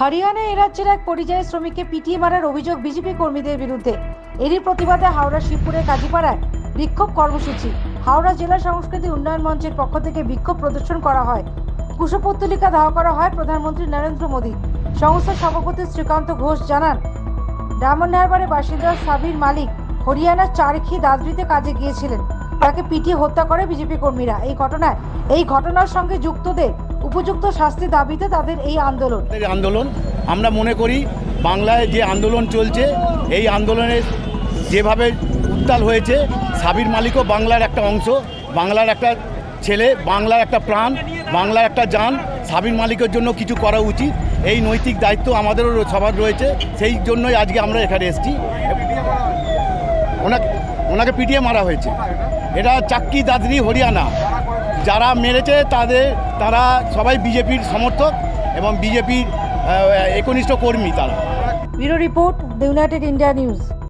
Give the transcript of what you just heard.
হরিয়ানায় এ রাজ্যের এক পরিযায়ী শ্রমিককে পিটিয়ে মারার অভিযোগ বিজেপি কর্মীদের বিরুদ্ধে। এরই প্রতিবাদে হাওড়া শিবপুরের কাজীপাড়ায় বিক্ষোভ কর্মসূচি। হাওড়া জেলা সংস্কৃতি উন্নয়ন মঞ্চের পক্ষ থেকে বিক্ষোভ প্রদর্শন করা হয়। কুশপুত্তলিকা দেওয়া করা হয় প্রধানমন্ত্রী নরেন্দ্র মোদী। সংস্থার সভাপতি শ্রীকান্ত ঘোষ জানান ডায়মন্ড হারবারের বাসিন্দা সাবির মালিক হরিয়ানার চারখি দাদরিতে কাজে গিয়েছিলেন। তাকে পিটিয়ে হত্যা করে বিজেপি কর্মীরা। এই ঘটনায়, এই ঘটনার সঙ্গে যুক্তদের উপযুক্ত শাস্তি দাবিতে তাদের এই আন্দোলন। আন্দোলন, আমরা মনে করি বাংলায় যে আন্দোলন চলছে, এই আন্দোলনের যেভাবে উত্তাল হয়েছে, সাবির মালিকও বাংলার একটা অংশ, বাংলার একটা ছেলে, বাংলার একটা প্রাণ, বাংলার একটা যান সাবির মালিকের জন্য কিছু করা উচিত। এই নৈতিক দায়িত্ব আমাদেরও সবার রয়েছে, সেই জন্যই আজকে আমরা এখানে এসেছি। ওনাকে ওনাকে পিটিয়ে মারা হয়েছে। এটা চাক্কি দাদরি হরিয়ানা। যারা মেরেছে তাদের, তারা সবাই বিজেপির সমর্থক এবং বিজেপির একনিষ্ঠ কর্মী তারা। Bureau report the United India news.